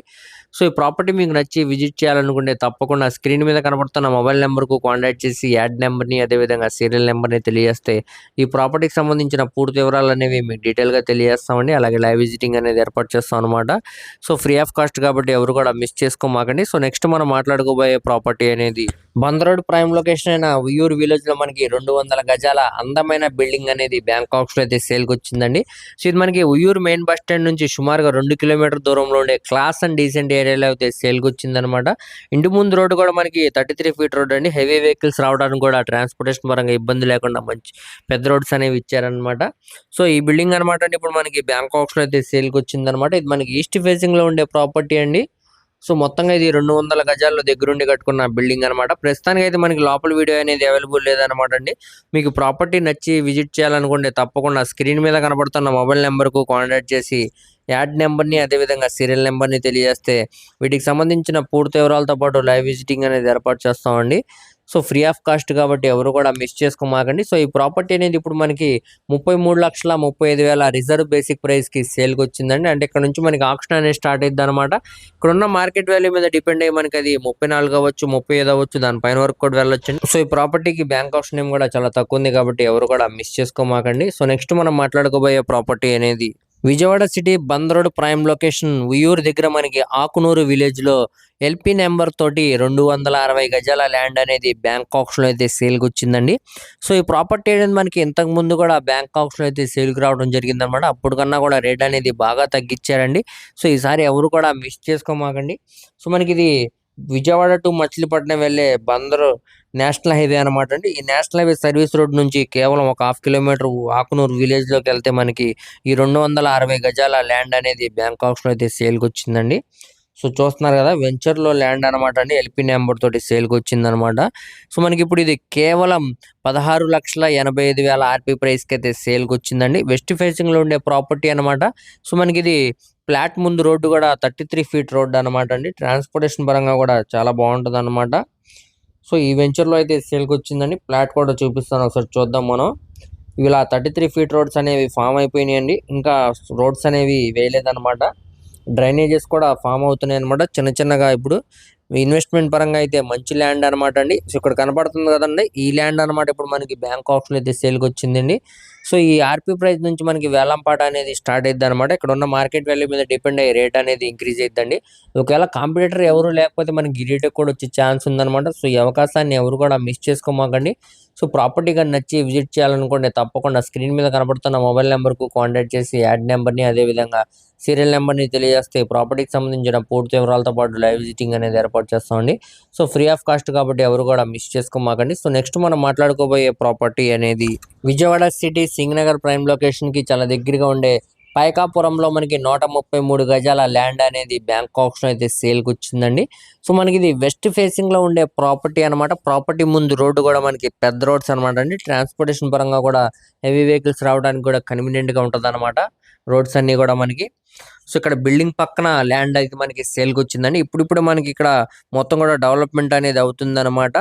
సో ఈ ప్రాపర్టీ మీకు నచ్చి విజిట్ చేయాలనుకుంటే తప్పకుండా స్క్రీన్ మీద కనబడుతున్న మొబైల్ నెంబర్కు కాంటాక్ట్ చేసి యాడ్ నెంబర్ని అదేవిధంగా సీరియల్ నెంబర్ని తెలియజేస్తే ఈ ప్రాపర్టీకి సంబంధించిన పూర్తి వివరాలు అనేవి మీకు డీటెయిల్గా తెలియజేస్తామండి. అలాగే లైవ్ విజిటింగ్ అనేది ఏర్పాటు చేస్తాం అనమాట సో ఫ్రీ ఆఫ్ కాస్ట్ కాబట్టి ఎవరు కూడా మిస్ చేసుకోమాకండి. సో నెక్స్ట్ మనం మాట్లాడుకోబోయే ప్రాపర్టీ అనేది బందరోడ్ ప్రైమ్ లొకేషన్ అయిన ఉయ్యూరు విలేజ్లో మనకి రెండు వందల గజాల అందమైన బిల్డింగ్ అనేది బ్యాంకాక్స్లో అయితే సేల్కి వచ్చిందండి. సో ఇది మనకి ఉయ్యూరు మెయిన్ బస్ స్టాండ్ నుంచి సుమారుగా రెండు కిలోమీటర్ దూరంలో ఉండే క్లాస్ అండ్ డీసెంట్ ఏరియాలో అయితే సేల్కి వచ్చింది అనమాట ఇంటి ముందు రోడ్డు కూడా మనకి థర్టీ త్రీ ఫీట్ రోడ్ అండి. హెవీ వెహికల్స్ రావడానికి కూడా ట్రాన్స్పోర్టేషన్ పరంగా ఇబ్బంది లేకుండా మంచి పెద్ద రోడ్స్ అనేవి ఇచ్చారనమాట సో ఈ బిల్డింగ్ అనమాట అండి. ఇప్పుడు మనకి బ్యాంకాక్స్లో అయితే సేల్కి వచ్చింది ఇది మనకి ఈస్ట్ ఫేసింగ్లో ఉండే ప్రాపర్టీ అండి. సో మొత్తంగా ఇది రెండు వందల గజాల్లో దగ్గరుండి కట్టుకున్న బిల్డింగ్ అనమాట ప్రస్తుతానికి అయితే మనకి లోపల వీడియో అనేది అవైలబుల్ లేదనమాట అండి. మీకు ప్రాపర్టీ నచ్చి విజిట్ చేయాలనుకుంటే తప్పకుండా స్క్రీన్ మీద కనబడుతున్న మొబైల్ నెంబర్కు కాంటాక్ట్ చేసి యాడ్ నెంబర్ని అదేవిధంగా సీరియల్ నెంబర్ని తెలియజేస్తే వీటికి సంబంధించిన పూర్తి వివరాలతో పాటు లైవ్ విజిటింగ్ అనేది ఏర్పాటు చేస్తామండి. సో ఫ్రీ ఆఫ్ కాస్ట్ కాబట్టి ఎవరు కూడా మిస్ చేసుకోమాకండి. సో ఈ ప్రాపర్టీ అనేది ఇప్పుడు మనకి ముప్పై మూడు లక్షల ముప్పై ఐదు వేల రిజర్వ్ బేసిక్ ప్రైస్కి సేల్కి వచ్చిందండి అంటే ఇక్కడ నుంచి మనకి ఆప్షన్ అనేది స్టార్ట్ అయింది అనమాట ఇక్కడ ఉన్న మార్కెట్ వాల్యూ మీద డిపెండ్ అయ్యి మనకి అది ముప్పై నాలుగు అవ్వచ్చు ముప్పై ఐదు అవ్వచ్చు దానిపైన వరకు కూడా వెళ్ళొచ్చు సో ఈ ప్రాపర్టీకి బ్యాంక్ ఆప్షన్ ఏం కూడా చాలా తక్కువ ఉంది కాబట్టి ఎవరు కూడా మిస్ చేసుకోమాకండి. సో నెక్స్ట్ మనం మాట్లాడుకోబోయే ప్రాపర్టీ అనేది Vijayawada city Bandar road prime location Uyyuru దగ్గర మనకి ఆకునూరు విలేజ్లో ఎల్పి నెంబర్ తోటి రెండు వందల అరవై గజాల ల్యాండ్ అనేది బ్యాంక్ ఆప్షన్లో అయితే సేల్కి వచ్చిందండి. సో ఈ ప్రాపర్టీ అనేది మనకి ఇంతకు ముందు కూడా బ్యాంక్ ఆప్షన్లో అయితే సేల్కి రావడం జరిగింది అనమాట అప్పుడు కన్నా కూడా రేట్ అనేది బాగా తగ్గించారండి. సో ఈసారి ఎవరు కూడా మిస్ చేసుకోమాకండి. సో మనకి ఇది విజయవాడ టు మచిలీపట్నం వెళ్ళే బందరు నేషనల్ హైవే అనమాట అండి. ఈ నేషనల్ హైవే సర్వీస్ రోడ్ నుంచి కేవలం ఒక హాఫ్ కిలోమీటర్ ఆకునూరు విలేజ్లోకి వెళ్తే మనకి ఈ రెండు వందల అరవై గజాల ల్యాండ్ అనేది బ్యాంకాక్స్లో అయితే సేల్కి వచ్చిందండి. సో చూస్తున్నారు కదా వెంచర్లో ల్యాండ్ అనమాట అండి ఎల్పి నెంబర్ తోటి సేల్కి వచ్చింది అనమాట సో మనకి ఇప్పుడు ఇది కేవలం పదహారు లక్షల ఎనభై ఐదు వేల ఆర్పి ప్రైస్కి అయితే సేల్కి వచ్చిందండి వెస్ట్ ఫేసింగ్లో ఉండే ప్రాపర్టీ అనమాట సో మనకి ఇది ఫ్లాట్ ముందు రోడ్డు కూడా థర్టీ త్రీ ఫీట్ రోడ్డు అనమాట అండి. ట్రాన్స్పోర్టేషన్ పరంగా కూడా చాలా బాగుంటుంది అనమాట సో ఈ వెంచర్లో అయితే సేల్కి వచ్చిందండి ఫ్లాట్ కూడా చూపిస్తాను ఒకసారి చూద్దాం మనం. ఇలా థర్టీ త్రీ ఫీట్ రోడ్స్ అనేవి ఫామ్ అయిపోయినాయండి. ఇంకా రోడ్స్ అనేవి వేయలేదన్నమాట. డ్రైనేజెస్ కూడా ఫామ్ అవుతున్నాయి అనమాట చిన్న చిన్నగా ఇప్పుడు ఇన్వెస్ట్మెంట్ పరంగా అయితే మంచి ల్యాండ్ అనమాట అండి. సో ఇక్కడ కనపడుతుంది కదండి ఈ ల్యాండ్ అనమాట ఇప్పుడు మనకి బ్యాంక్ ఆప్షన్ అయితే సేల్కి వచ్చిందండి. సో ఈ ఆర్పి ప్రైస్ నుంచి మనకి వేలంపాట అనేది స్టార్ట్ అయింది అనమాట ఇక్కడ ఉన్న మార్కెట్ వాల్యూ మీద డిపెండ్ అయ్యి రేట్ అనేది ఇంక్రీజ్ అవుతుందండి ఒకవేళ కాంపిటేటర్ ఎవరు లేకపోతే మనకి రేట్ కూడా వచ్చే ఛాన్స్ ఉందన్నమాట. సో ఈ అవకాశాన్ని ఎవరు కూడా మిస్ చేసుకోమాకండి. సో ప్రాపర్టీ కానీ నచ్చి విజిట్ చేయాలనుకోండి తప్పకుండా స్క్రీన్ మీద కనబడుతున్న మొబైల్ నెంబర్కు కాంటాక్ట్ చేసి యాడ్ నెంబర్ని అదేవిధంగా సీరియల్ నెంబర్ని తెలియజేస్తే ప్రాపర్టీకి సంబంధించిన పూర్తి వివరాలతో పాటు లైవ్ విజిటింగ్ అనేది ఏర్పాటు చేస్తామండి. సో ఫ్రీ ఆఫ్ కాస్ట్ కాబట్టి ఎవరు కూడా మిస్ చేసుకోమాకండి. సో నెక్స్ట్ మనం మాట్లాడుకోబోయే ప్రాపర్టీ అనేది విజయవాడ సిటీ సింగనగర్ ప్రైమ్ లొకేషన్కి చాలా దగ్గరగా ఉండే పైకాపురంలో మనకి నూట ముప్పై మూడు గజాల ల్యాండ్ అనేది బ్యాంక్ ఆప్షన్ అయితే సేల్కి వచ్చిందండి. సో మనకి ఇది వెస్ట్ ఫేసింగ్లో ఉండే ప్రాపర్టీ అన్నమాట. ప్రాపర్టీ ముందు రోడ్డు కూడా మనకి పెద్ద రోడ్స్ అనమాట అండి. ట్రాన్స్పోర్టేషన్ పరంగా కూడా హెవీ వెహికల్స్ రావడానికి కూడా కన్వీనియంట్గా గా అనమాట రోడ్స్ అన్ని కూడా మనకి. సో ఇక్కడ బిల్డింగ్ పక్కన ల్యాండ్ అయితే మనకి సేల్కి వచ్చిందండి. ఇప్పుడిప్పుడు మనకి ఇక్కడ మొత్తం కూడా డెవలప్మెంట్ అనేది అవుతుంది అనమాట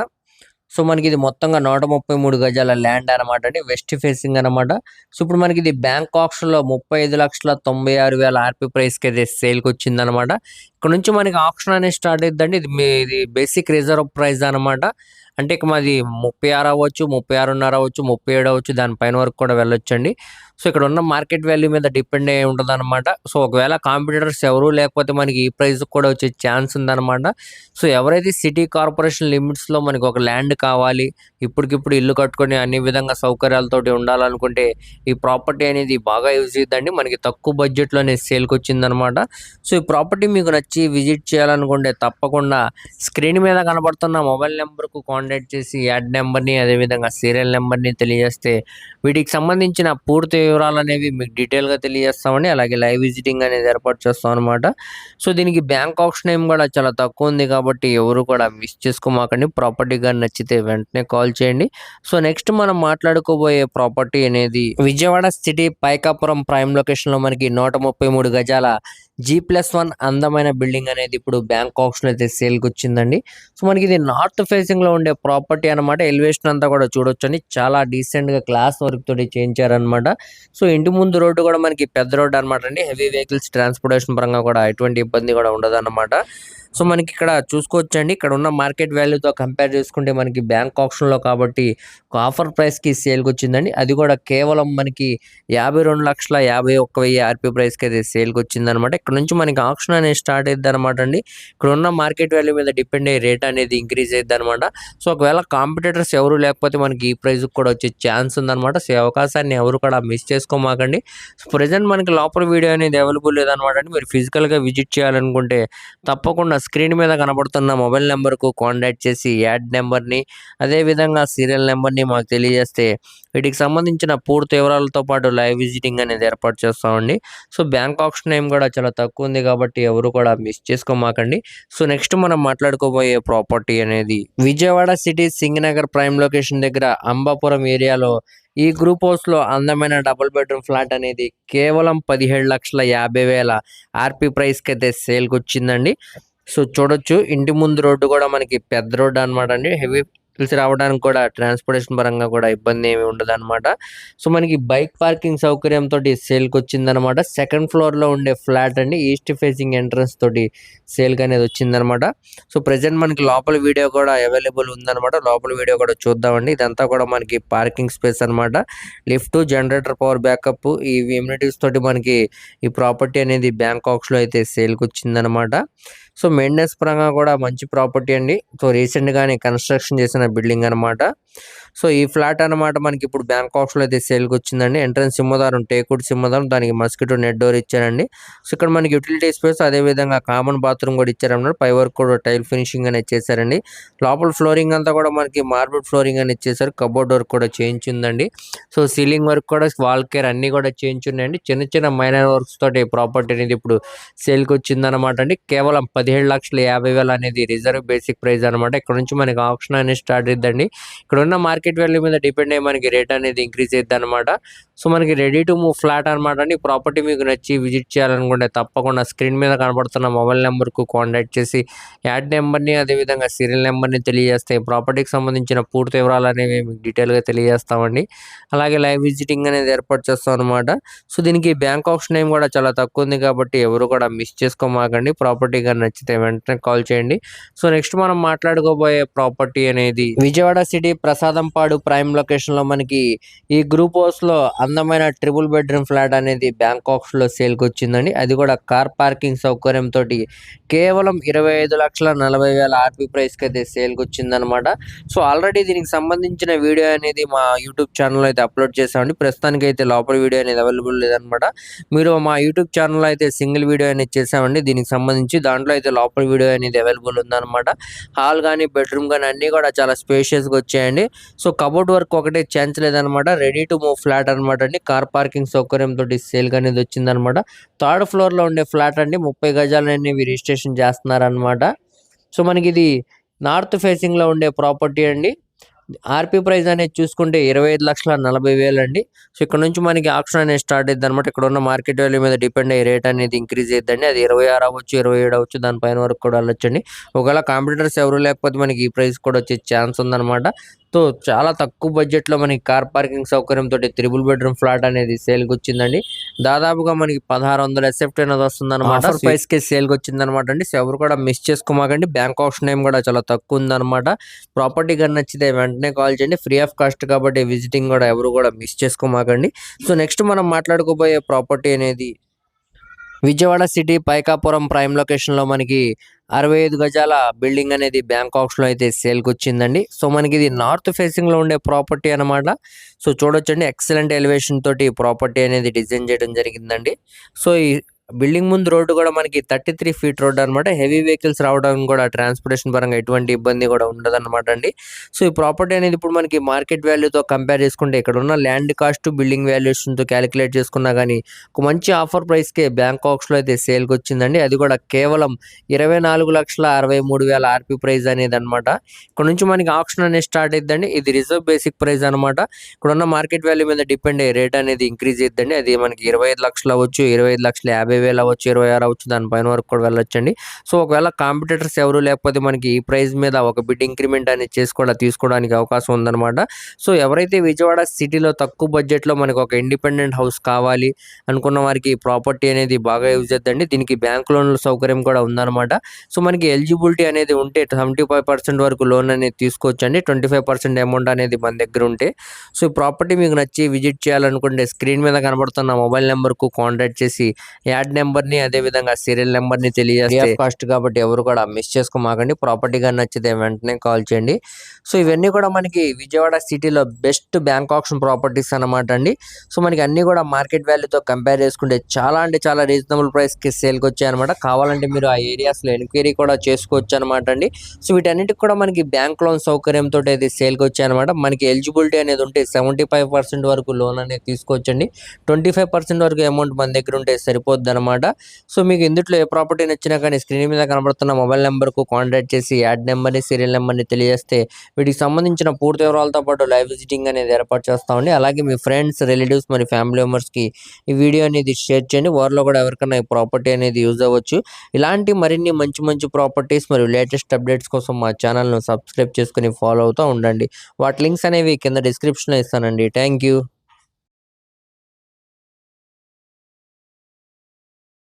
సో మనకి ఇది మొత్తంగా నూట ముప్పై మూడు గజాల ల్యాండ్ అనమాట అండి. వెస్ట్ ఫేసింగ్ అనమాట సో ఇప్పుడు మనకి ఇది బ్యాంక్ ఆప్షన్లో ముప్పై ఐదు లక్షల తొంభై ఆరు వేల ఆర్పి ప్రైస్కి అయితే సేల్కి వచ్చింది అనమాట ఇక్కడ నుంచి మనకి ఆప్షన్ అనేది స్టార్ట్ అవుతుందండి ఇది మీ ఇది బేసిక్ రిజర్వ్ ప్రైస్ అనమాట అంటే ఇక మాది ముప్పై ఆరు అవ్వచ్చు ముప్పై ఆరున్నర అవ్వచ్చు ముప్పై ఏడు అవ్వచ్చు దానిపైన వరకు కూడా వెళ్ళొచ్చండి. సో ఇక్కడ ఉన్న మార్కెట్ వాల్యూ మీద డిపెండ్ అయి ఉంటుంది అనమాట సో ఒకవేళ కాంపిటీటర్స్ ఎవరు లేకపోతే మనకి ఈ ప్రైస్ కూడా వచ్చే ఛాన్స్ ఉందన్నమాట. సో ఎవరైతే సిటీ కార్పొరేషన్ లిమిట్స్లో మనకి ఒక ల్యాండ్ కావాలి ఇప్పటికిప్పుడు ఇల్లు కట్టుకొని అన్ని విధంగా సౌకర్యాలతోటి ఉండాలనుకుంటే ఈ ప్రాపర్టీ అనేది బాగా యూజ్ అవుతుందండి మనకి తక్కువ బడ్జెట్లోనే సేల్కి వచ్చిందనమాట సో ఈ ప్రాపర్టీ మీకు నచ్చి విజిట్ చేయాలనుకుంటే తప్పకుండా స్క్రీన్ మీద కనబడుతున్న మొబైల్ నెంబర్కు కాంటాక్ట్ చేసి యాడ్ నెంబర్ని అదేవిధంగా సీరియల్ నెంబర్ని తెలియజేస్తే వీటికి సంబంధించిన పూర్తి వివరాలు అనేవి మీకు డీటెయిల్గా తెలియజేస్తామండి. అలాగే లైవ్ విజిటింగ్ అనేది ఏర్పాటు చేస్తాం అనమాట సో దీనికి బ్యాంక్ ఆప్షన్ ఏం కూడా చాలా తక్కువ ఉంది కాబట్టి ఎవరు కూడా మిస్ చేసుకోమాకండి. ప్రాపర్టీ కానీ నచ్చితే వెంటనే కాల్ చేయండి. సో నెక్స్ట్ మనం మాట్లాడుకోబోయే ప్రాపర్టీ అనేది విజయవాడ సిటీ పైకాపురం ప్రైమ్ లొకేషన్లో మనకి నూట ముప్పై మూడు గజాల జీ ప్లస్ వన్ అందమైన బిల్డింగ్ అనేది ఇప్పుడు బ్యాంక్ ఆప్షన్ అయితే సేల్కి వచ్చిందండి. సో మనకి ఇది నార్త్ ఫేసింగ్లో ఉండే ప్రాపర్టీ అనమాట ఎలివేషన్ అంతా కూడా చూడొచ్చండి. చాలా డీసెంట్గా క్లాస్ వర్క్ తోటి చేయించారనమాట సో ఇంటి ముందు రోడ్డు కూడా మనకి పెద్ద రోడ్డు అనమాట అండి. హెవీ వెహికల్స్ ట్రాన్స్పోర్టేషన్ పరంగా కూడా ఎటువంటి ఇబ్బంది కూడా ఉండదు అనమాట సో మనకి ఇక్కడ చూసుకోవచ్చండి. ఇక్కడ ఉన్న మార్కెట్ వాల్యూతో కంపేర్ చేసుకుంటే మనకి బ్యాంక్ ఆప్షన్లో కాబట్టి ఒక ఆఫర్ ప్రైస్కి సేల్కి వచ్చిందండి అది కూడా కేవలం మనకి యాభై రెండు లక్షల యాభై ఒక్క వెయ్యి ఆర్పీ ప్రైస్కి అయితే సేల్కి వచ్చింది అనమాట ఇక్కడ నుంచి మనకి ఆప్షన్ అనేది స్టార్ట్ అయ్యింది అనమాట అండి. ఇక్కడ ఉన్న మార్కెట్ వాల్యూ మీద డిపెండ్ అయ్యే రేట్ అనేది ఇంక్రీజ్ అయ్యింది అనమాట సో ఒకవేళ కాంపిటేటర్స్ ఎవరు లేకపోతే మనకి ఈ ప్రైస్ కూడా వచ్చే ఛాన్స్ ఉందన్నమాట. సో ఈ అవకాశాన్ని ఎవరు కూడా మిస్ చేసుకోమాకండి. సో ప్రజెంట్ మనకి లోపల వీడియో అనేది అవైలబుల్ లేదనమాట అండి. మీరు ఫిజికల్గా గా విజిట్ చేయాలనుకుంటే తప్పకుండా స్క్రీన్ మీద కనబడుతున్న మొబైల్ నెంబర్కు కాంటాక్ట్ చేసి యాడ్ నెంబర్ని అదేవిధంగా సీరియల్ నెంబర్ని మాకు తెలియజేస్తే వీటికి సంబంధించిన పూర్తి వివరాలతో పాటు లైవ్ విజిటింగ్ అనేది ఏర్పాటు చేస్తామండి. సో బ్యాంక్ ఆప్షన్ టైం కూడా చాలా తక్కువ ఉంది కాబట్టి ఎవరు కూడా మిస్ చేసుకోమాకండి. సో నెక్స్ట్ మనం మాట్లాడుకోబోయే ప్రాపర్టీ అనేది Vijayawada city Singh Nagar prime location దగ్గర అంబాపురం ఏరియాలో ఈ గ్రూప్ హౌస్లో అందమైన డబుల్ బెడ్రూమ్ ఫ్లాట్ అనేది కేవలం పదిహేడు లక్షల యాభై వేల ఆర్పి ప్రైస్కి అయితే సేల్కి వచ్చిందండి సో చూడొచ్చు. ఇంటి ముందు రోడ్డు కూడా మనకి పెద్ద రోడ్డు అనమాట అండి. హెవీ వెహికల్స్ రావడానికి కూడా ట్రాన్స్పోర్టేషన్ పరంగా కూడా ఇబ్బంది ఏమి ఉండదు అనమాట సో మనకి బైక్ పార్కింగ్ సౌకర్యంతో సేల్కి వచ్చిందనమాట సెకండ్ ఫ్లోర్లో ఉండే ఫ్లాట్ అండి. ఈస్ట్ ఫేసింగ్ ఎంట్రన్స్ తోటి సేల్కి అనేది వచ్చిందనమాట సో ప్రజెంట్ మనకి లోపల వీడియో కూడా అవైలబుల్ ఉందన్నమాట. లోపల వీడియో కూడా చూద్దామండి. ఇదంతా కూడా మనకి పార్కింగ్ స్పేస్ అన్నమాట. లిఫ్ట్ జనరేటర్ పవర్ బ్యాకప్ ఈ ఇమ్యూనిటీస్ తోటి మనకి ఈ ప్రాపర్టీ అనేది బ్యాంకాక్స్లో అయితే సేల్కి వచ్చిందనమాట సో మెయింటెనెన్స్ పరంగా కూడా మంచి ప్రాపర్టీ అండి. సో రీసెంట్గానే కన్స్ట్రక్షన్ చేసిన బిల్డింగ్ అన్నమాట. సో ఈ ఫ్లాట్ అన్నమాట మనకి ఇప్పుడు బ్యాంక్లో అయితే సేల్కి వచ్చిందండి. ఎంట్రన్స్ సింహదారం టేకుడ్ సింహదారం దానికి మస్కిటో నెట్ డోర్ ఇచ్చారండి. సో ఇక్కడ మనకి యూటిలిటీ స్పేస్ అదే విధంగా కామన్ బాత్రూమ్ కూడా ఇచ్చారన్నమాట. పై వరకు కూడా టైల్ ఫినిషింగ్ అనేది చేశారండి. లోపల ఫ్లోరింగ్ అంతా కూడా మనకి మార్బుల్ ఫ్లోరింగ్ అనేది ఇచ్చేసారు కబోర్డ్ వర్క్ కూడా చేయించిందండి సో సీలింగ్ వర్క్ కూడా వాల్ కేర్ అన్ని కూడా చేయించున్నాయండి చిన్న చిన్న మైనర్ వర్క్స్ తోటి ప్రాపర్టీ అనేది ఇప్పుడు సేల్కి వచ్చిందనమాట అండి. కేవలం పదిహేడు లక్షల యాభై వేలు అనేది రిజర్వ్ బేసిక్ ప్రైస్ అనమాట ఇక్కడ నుంచి మనకి ఆప్షన్ అనేది స్టార్ట్ అవుతుందండి ఇక్కడ ఇప్పుడున్న మార్కెట్ వాల్యూ మీద డిపెండ్ అయ్యి మనకి రేట్ అనేది ఇంక్రీజ్ అవుతుంది అనమాట సో మనకి రెడీ టు మూవ్ ఫ్లాట్ అనమాట అండి ప్రాపర్టీ మీకు నచ్చి విజిట్ చేయాలనుకుంటే తప్పకుండా స్క్రీన్ మీద కనబడుతున్న మొబైల్ నెంబర్కు కాంటాక్ట్ చేసి యాడ్ నెంబర్ని అదేవిధంగా సీరియల్ నెంబర్ని తెలియజేస్తే ప్రాపర్టీకి సంబంధించిన పూర్తి వివరాలు అనేవి మీకు డీటెయిల్గా తెలియజేస్తామండి. అలాగే లైవ్ విజిటింగ్ అనేది ఏర్పాటు చేస్తాం అనమాట సో దీనికి బ్యాంక్ ఆప్షన్ టైం కూడా చాలా తక్కువ ఉంది కాబట్టి ఎవరు కూడా మిస్ చేసుకోమాకండి. ప్రాపర్టీ కానీ నచ్చితే వెంటనే కాల్ చేయండి. సో నెక్స్ట్ మనం మాట్లాడుకోబోయే ప్రాపర్టీ అనేది విజయవాడ సిటీ ప్రసాదంపాడు ప్రైమ్ లొకేషన్లో మనకి ఈ గ్రూప్ హౌస్లో అందమైన ట్రిపుల్ బెడ్రూమ్ ఫ్లాట్ అనేది బ్యాంకాక్స్లో సేల్ వచ్చిందండి అది కూడా కార్ పార్కింగ్ సౌకర్యంతో కేవలం ఇరవై ఐదు లక్షల నలభై వేల ఆర్పీ ప్రైస్కి అయితే సేల్కి వచ్చిందనమాట సో ఆల్రెడీ దీనికి సంబంధించిన వీడియో అనేది మా యూట్యూబ్ ఛానల్ అయితే అప్లోడ్ చేసామండి ప్రస్తుతానికి అయితే లోపల వీడియో అనేది అవైలబుల్ లేదనమాట. మీరు మా యూట్యూబ్ ఛానల్ అయితే సింగిల్ వీడియో అనేది చేసామండి దీనికి సంబంధించి దాంట్లో అయితే లోపల వీడియో అనేది అవైలబుల్ ఉందన్నమాట హాల్ కానీ బెడ్రూమ్ కానీ అన్నీ కూడా చాలా స్పేషియస్గా వచ్చాయండి. సో కబోర్డ్ వర్క్ ఒకటే ఛాన్స్ లేదనమాట. రెడీ టు మూవ్ ఫ్లాట్ అనమాట అండి. కార్ పార్కింగ్ సౌకర్యం తోటి సేల్ అనేది వచ్చిందనమాట. థర్డ్ ఫ్లోర్లో ఉండే ఫ్లాట్ అండి. ముప్పై గజాలు రిజిస్ట్రేషన్ చేస్తున్నారనమాట. సో మనకి ఇది నార్త్ ఫేసింగ్లో ఉండే ప్రాపర్టీ అండి. ఆర్పీ ప్రైస్ అనేది చూసుకుంటే ఇరవై ఐదు లక్షల నలభై వేలు అండి. సో ఇక్కడ నుంచి మనకి ఆప్షన్ అనేది స్టార్ట్ అయ్యింది అనమాట ఇక్కడ ఉన్న మార్కెట్ వాల్యూ మీద డిపెండ్ అయ్యే రేట్ అనేది ఇంక్రీజ్ అయ్యిందండి అది ఇరవై ఆరు అవ్వచ్చు ఇరవై ఏడు అవ్వచ్చు దానిపైన వరకు కూడా వెళ్ళొచ్చండి. ఒకవేళ కాంపిటీటర్స్ ఎవరు లేకపోతే మనకి ఈ ప్రైస్ కూడా వచ్చే ఛాన్స్ ఉందన్నమాట. సో చాలా తక్కువ బడ్జెట్లో మనకి కార్ పార్కింగ్ సౌకర్యం తోటి త్రిబుల్ బెడ్రూమ్ ఫ్లాట్ అనేది సేల్కి వచ్చిందండి. దాదాపుగా మనకి పదహారు వందల ఎస్ఎఫ్టీ అనేది వస్తుంది అనమాట ప్రైస్కి సేల్కి వచ్చింది అనమాట అండి. సో ఎవరు కూడా మిస్ చేసుకోమాకండి. బ్యాంక్ ఆప్షన్ టైం కూడా చాలా తక్కువ ఉందన్నమాట. ప్రాపర్టీ కానీ నచ్చితే వెంటనే కాల్ చేయండి. ఫ్రీ ఆఫ్ కాస్ట్ కాబట్టి విజిటింగ్ కూడా ఎవరు కూడా మిస్ చేసుకోమాకండి. సో నెక్స్ట్ మనం మాట్లాడుకోబోయే ప్రాపర్టీ అనేది విజయవాడ సిటీ పైకాపురం ప్రైమ్ లొకేషన్లో మనకి అరవై ఐదు గజాల బిల్డింగ్ అనేది బ్యాంకాక్స్లో అయితే సేల్కి వచ్చిందండి. సో మనకి ఇది నార్త్ ఫేసింగ్లో ఉండే ప్రాపర్టీ అన్నమాట. సో చూడొచ్చండి. ఎక్సలెంట్ ఎలివేషన్ తోటి ప్రాపర్టీ అనేది డిజైన్ చేయడం జరిగిందండి. సో ఈ బిల్డింగ్ ముందు రోడ్డు కూడా మనకి థర్టీ త్రీ ఫీట్ రోడ్ అనమాట హెవీ వెహికల్స్ రావడానికి కూడా ట్రాన్స్పోర్టేషన్ పరంగా ఎటువంటి ఇబ్బంది కూడా ఉండదు అనమాట అండి. సో ఈ ప్రాపర్టీ అనేది ఇప్పుడు మనకి మార్కెట్ వాల్యూతో కంపేర్ చేసుకుంటే ఇక్కడ ఉన్న ల్యాండ్ కాస్ట్ బిల్డింగ్ వాల్యుయేషన్తో క్యాలిక్యులేట్ చేసుకున్నా కానీ ఒక మంచి ఆఫర్ ప్రైస్కే బ్యాంకాక్స్లో అయితే సేల్కి వచ్చిందండి. అది కూడా కేవలం ఇరవై నాలుగు లక్షల అరవై మూడు వేల ఆర్పి ప్రైస్ అనేది అనమాట ఇక్కడ నుంచి మనకి ఆప్షన్ అనేది స్టార్ట్ అయిద్దండి. ఇది రిజర్వ్ బేసిక్ ప్రైస్ అనమాట ఇక్కడ ఉన్న మార్కెట్ వాల్యూ మీద డిపెండ్ అయ్యే రేట్ అనేది ఇంక్రీజ్ అయిద్దండి. అది మనకి ఇరవై ఐదు లక్షలు అవ్వచ్చు ఇరవై ఐదు లక్షల యాభై వేలు అవ్వచ్చు ఇరవై ఆరు అవ్వచ్చు దానిపైన వరకు కూడా వెళ్ళొచ్చండి. సో ఒకవేళ కాంపిటేటర్స్ ఎవరు లేకపోతే మనకి ఈ ప్రైస్ మీద ఒక బిడ్ ఇంక్రిమెంట్ అనేది చేసుకోవడం తీసుకోవడానికి అవకాశం ఉందన్నమాట. సో ఎవరైతే విజయవాడ సిటీలో తక్కువ బడ్జెట్లో మనకు ఒక ఇండిపెండెంట్ హౌస్ కావాలి అనుకున్న వారికి ప్రాపర్టీ అనేది బాగా యూజ్ చేద్దండి. దీనికి బ్యాంక్ లోన్ల సౌకర్యం కూడా ఉందన్నమాట. సో మనకి ఎలిజిబిలిటీ అనేది ఉంటే సెవెంటీ ఫైవ్ పర్సెంట్ వరకు లోన్ అనేది తీసుకోవచ్చండి. ట్వంటీ ఫైవ్ పర్సెంట్ అమౌంట్ అనేది మన దగ్గర ఉంటే. సో ఈ ప్రాపర్టీ మీకు నచ్చి విజిట్ చేయాలనుకుంటే స్క్రీన్ మీద కనబడుతున్న మొబైల్ నెంబర్కు కాంటాక్ట్ చేసి యాడ్ యాడ్ నెంబర్ని అదే విధంగా సీరియల్ నెంబర్ని తెలియజేస్తే కాస్ట్ కాబట్టి ఎవరు కూడా మిస్ చేసుకోమాకండి. ప్రాపర్టీ గా నచ్చితే వెంటనే కాల్ చేయండి. సో ఇవన్నీ కూడా మనకి విజయవాడ సిటీలో బెస్ట్ బ్యాంక్ ఆప్షన్ ప్రాపర్టీస్ అన్నమాట అండి. సో మనకి అన్ని కూడా మార్కెట్ వాల్యూతో కంపేర్ చేసుకుంటే చాలా అంటే చాలా రీజనబుల్ ప్రైస్కి సేల్కి వచ్చాయి అనమాట కావాలంటే మీరు ఆ ఏరియాస్లో ఎంక్వైరీ కూడా చేసుకోవచ్చు అనమాట అండి. సో వీటన్నిటికి కూడా మనకి బ్యాంక్ లోన్ సౌకర్యంతో అయితే సేల్కి వచ్చాయి అనమాట మనకి ఎలిజిబిలిటీ అనేది ఉంటే సెవెంటీ ఫైవ్ పర్సెంట్ వరకు లోన్ అనేది తీసుకోవచ్చండి. ట్వంటీ ఫైవ్ పర్సెంట్ వరకు అమౌంట్ మన దగ్గర ఉంటే సరిపోద్ది అనమాట సో మీకు ఇందులో ఏ ప్రాపర్టీ నచ్చినా కానీ స్క్రీన్ మీద కనబడుతున్న మొబైల్ నెంబర్కు కాంటాక్ట్ చేసి యాడ్ నెంబర్ని సీరియల్ నెంబర్ని తెలియజేస్తే వీటికి సంబంధించిన పూర్తి వివరాలతో పాటు లైవ్ విజిటింగ్ అనేది ఏర్పాటు చేస్తామండి అలాగే మీ ఫ్రెండ్స్ రిలేటివ్స్ మరి ఫ్యామిలీ మెంబర్స్కి ఈ వీడియో అనేది షేర్ చేయండి. వారిలో కూడా ఎవరికైనా ఈ ప్రాపర్టీ అనేది యూజ్ అవ్వచ్చు. ఇలాంటి మరిన్ని మంచి మంచి ప్రాపర్టీస్ మరియు లేటెస్ట్ అప్డేట్స్ కోసం మా ఛానల్ను సబ్స్క్రైబ్ చేసుకుని ఫాలో అవుతూ ఉండండి. వాటి లింక్స్ అనేవి కింద డిస్క్రిప్షన్లో ఇస్తానండి. Thank you